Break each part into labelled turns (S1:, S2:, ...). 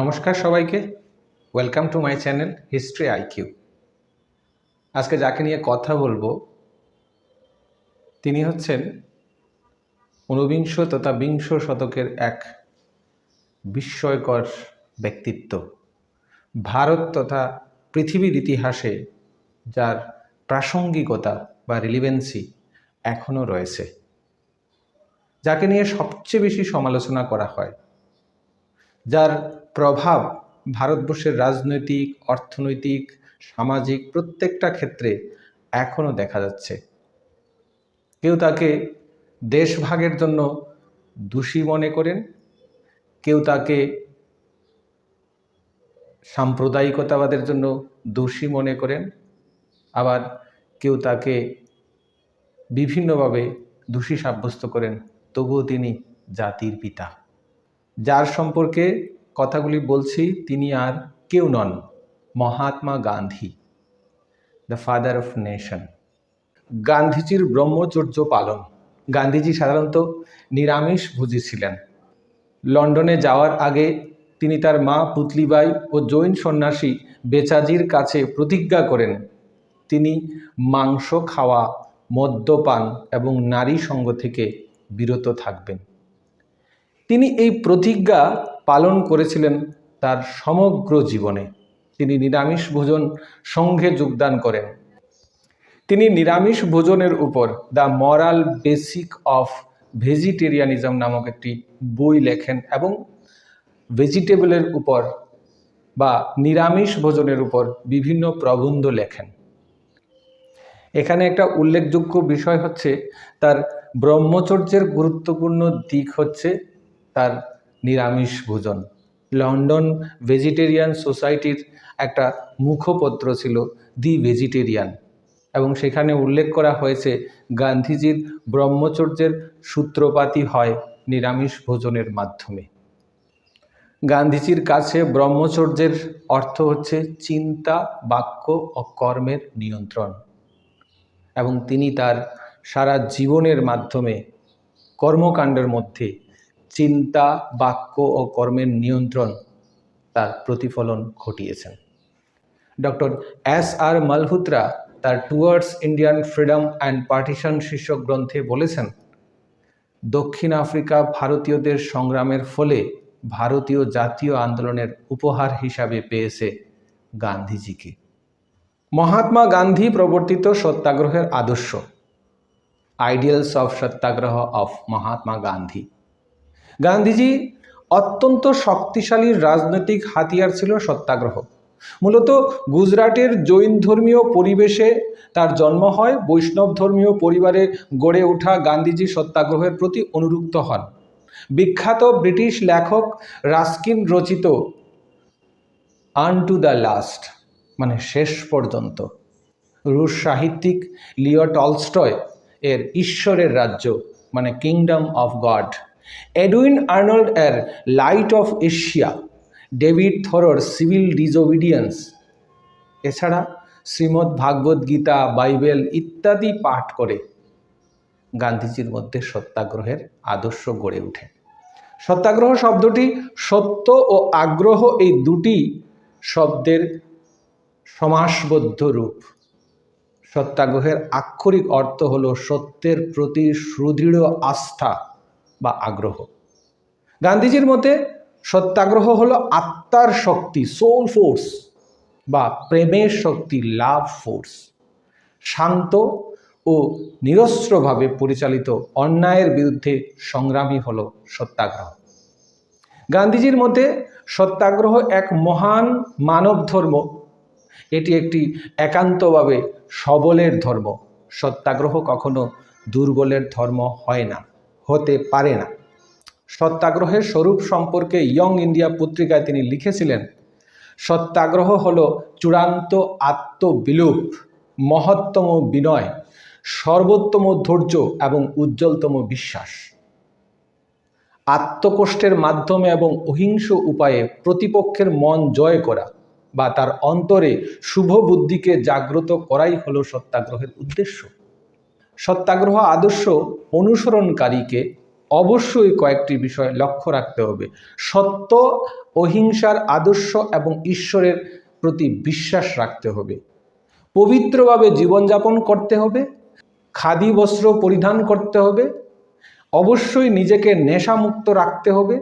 S1: নমস্কার সবাইকে। Welcome to my channel history IQ আজকে যাকে নিয়ে কথা বলব, তিনি হচ্ছেন ঊনবিংশ তথা বিংশ শতকের এক বিস্ময়কর ব্যক্তিত্ব। ভারত তথা পৃথিবীর ইতিহাসে যার প্রাসঙ্গিকতা বা রিলিভেন্সি এখনও রয়েছে। যাকে নিয়ে সবচেয়ে বেশি সমালোচনা করা হয়, যার প্রভাব ভারতবর্ষের রাজনৈতিক, অর্থনৈতিক, সামাজিক প্রত্যেকটা ক্ষেত্রে এখনও দেখা যাচ্ছে। কেউ তাকে দেশভাগের জন্য দোষী মনে করেন, কেউ তাকে সাম্প্রদায়িকতাবাদের জন্য দোষী মনে করেন, আবার কেউ তাকে বিভিন্নভাবে দোষী সাব্যস্ত করেন, তবুও তিনি জাতির পিতা। যার সম্পর্কে কথাগুলি বলছি, তিনি আর কেউ নন, Mahatma Gandhi the father of nation গান্ধীজির ব্রহ্মচর্য পালন। গান্ধীজি সাধারণত নিরামিষ ভুজি ছিলেন। লন্ডনে যাওয়ার আগে তিনি তার মা পুতলিবাই ও জৈন সন্ন্যাসী বেচাজির কাছে প্রতিজ্ঞা করেন, তিনি মাংস খাওয়া, মদ্যপান এবং নারী সঙ্গ থেকে বিরত থাকবেন। তিনি এই প্রতিজ্ঞা পালন করেছিলেন তার সমগ্র জীবনে। তিনি নিরামিষ ভোজন সংঘে যোগদান করেন। তিনি নিরামিষ ভোজনের উপর the moral basic of vegetarianism নামক একটি বই লেখেন এবং ভেজিটেবলের উপর বা নিরামিষ ভোজনের উপর বিভিন্ন প্রবন্ধ লেখেন। এখানে একটা উল্লেখযোগ্য বিষয় হচ্ছে, তার ব্রহ্মচর্যের গুরুত্বপূর্ণ দিক হচ্ছে তার নিরামিষ ভোজন। লন্ডন ভেজিটেরিয়ান সোসাইটির একটা মুখপত্র ছিল দি ভেজিটেরিয়ান এবং সেখানে উল্লেখ করা হয়েছে, গান্ধীজির ব্রহ্মচর্যের সূত্রপাতই হয় নিরামিষ ভোজনের মাধ্যমে। গান্ধীজির কাছে ব্রহ্মচর্যের অর্থ হচ্ছে চিন্তা, বাক্য ও কর্মের নিয়ন্ত্রণ এবং তিনি তার সারা জীবনের মাধ্যমে কর্মকাণ্ডের মধ্যে চিন্তা, বাক্য ও কর্মের নিয়ন্ত্রণ তার প্রতিফলন ঘটিয়েছেন। ডক্টর এস আর মালহুত্রা তার towards Indian freedom and partition শীর্ষক গ্রন্থে বলেছেন, দক্ষিণ আফ্রিকা ভারতীয়দের সংগ্রামের ফলে ভারতীয় জাতীয় আন্দোলনের উপহার হিসাবে পেয়েছে গান্ধীজিকে। মহাত্মা গান্ধী প্রবর্তিত সত্যাগ্রহের আদর্শ ideals of satyagraha of Mahatma Gandhi Gandhiji অত্যন্ত শক্তিশালী রাজনৈতিক হাতিয়ার ছিল সত্যাগ্রহ। মূলত গুজরাটের জৈন ধর্মীয় পরিবেশে তার জন্ম হয়, বৈষ্ণব ধর্মীয় পরিবারে গড়ে ওঠা গান্ধীজি সত্যাগ্রহের প্রতি অনুরুক্ত হন। বিখ্যাত ব্রিটিশ লেখক রাস্কিন রচিত আন টু দ্য লাস্ট মানে শেষ পর্যন্ত। রুশ সাহিত্যিক লিও টলস্টয় এর ঈশ্বরের রাজ্য মানে kingdom of God. Edwin Arnold এর light of Asia, David Thoreau civil disobedience, এছাড়া শ্রীমদ্ ভাগবত গীতা, বাইবেল ইত্যাদি পাঠ করে গান্ধীজির মধ্যে সত্যাগ্রহের আদর্শ গড়ে ওঠে। সত্যাগ্রহ শব্দটি সত্য ও আগ্রহ এই দুটি শব্দের সমাসবদ্ধ রূপ। সত্যাগ্রহের আক্ষরিক অর্থ হল সত্যের প্রতি সুদৃঢ় আস্থা। বা আগ্রহ। গান্ধীজির মতে সত্যাগ্রহ হলো আত্মার শক্তি সোল ফোর্স বা প্রেমের শক্তি লাভ ফোর্স শান্ত ও নিরস্ত্রভাবে পরিচালিত অন্যায়ের বিরুদ্ধে সংগ্রামী হল সত্যাগ্রহ। গান্ধীজির মতে সত্যাগ্রহ এক মহান মানব ধর্ম। এটি একটি একান্তভাবে সবলের ধর্ম। সত্যাগ্রহ কখনো দুর্বলের ধর্ম হয় না। হতে পারে না। সত্যাগ্রহের স্বরূপ সম্পর্কে ইয়ং ইন্ডিয়া পত্রিকায় তিনি লিখেছিলেন, সত্যাগ্রহ হল চূড়ান্ত আত্মবিলোপ, মহত্তম বিনয়, সর্বোত্তম ধৈর্য এবং উজ্জ্বলতম বিশ্বাস। আত্মকষ্টের মাধ্যমে এবং অহিংস উপায়ে প্রতিপক্ষের মন জয় করা বা তার অন্তরে শুভ বুদ্ধিকে জাগ্রত করাই হলো সত্যাগ্রহের উদ্দেশ্য। সত্যাগ্রহ আদর্শ অনুসরণকারীকে অবশ্যই কয়েকটি বিষয় লক্ষ্য রাখতে হবে। সত্য, অহিংসার আদর্শ এবং ঈশ্বরের প্রতি বিশ্বাস রাখতে হবে। পবিত্রভাবে জীবনযাপন করতে হবে। খাদি বস্ত্র পরিধান করতে হবে। অবশ্যই নিজেকে নেশামুক্ত রাখতে হবে।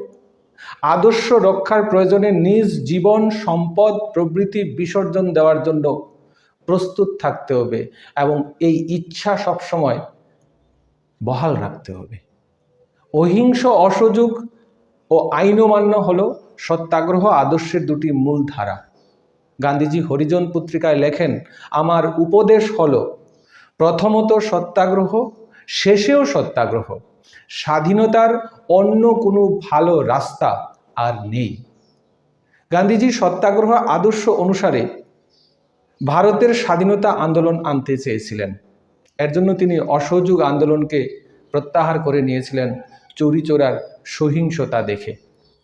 S1: আদর্শ রক্ষার প্রয়োজনে নিজ জীবন, সম্পদ প্রভৃতি বিসর্জন দেওয়ার জন্য প্রস্তুত থাকতে হবে এবং এই ইচ্ছা সবসময় বহাল রাখতে হবে। অহিংস অসহযোগ ও আইনমান্য হল সত্যাগ্রহ আদর্শের দুটি মূল ধারা। গান্ধীজি হরিজন পত্রিকায় লেখেন, আমার উপদেশ হল প্রথমত সত্যাগ্রহ, শেষেও সত্যাগ্রহ। স্বাধীনতার অন্য কোনো ভালো রাস্তা আর নেই। গান্ধীজি সত্যাগ্রহ আদর্শ অনুসারে ভারতের স্বাধীনতা আন্দোলন আনতে চেয়েছিলেন। এর জন্য তিনি অসহযোগ আন্দোলনকে প্রত্যাহার করে নিয়েছিলেন চুরি চোরার সহিংসতা দেখে।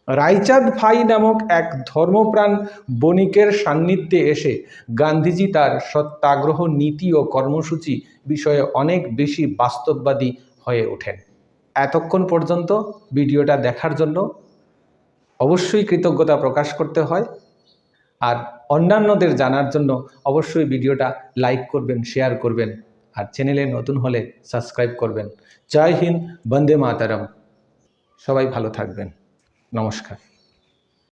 S1: রায়চাঁদ ফাই নামক এক ধর্মপ্রাণ বণিকের সান্নিধ্যে এসে গান্ধীজি তার সত্যাগ্রহ নীতি ও কর্মসূচি বিষয়ে অনেক বেশি বাস্তববাদী হয়ে ওঠেন। এতক্ষণ পর্যন্ত ভিডিওটা দেখার জন্য অবশ্যই কৃতজ্ঞতা প্রকাশ করতে হয়। আর অন্যান্যদের জানার জন্য অবশ্যই ভিডিওটা লাইক করবেন, শেয়ার করবেন আর চ্যানেলে নতুন হলে সাবস্ক্রাইব করবেন। জয় হিন্দ, বন্দে মাতারম। সবাই ভালো থাকবেন। নমস্কার।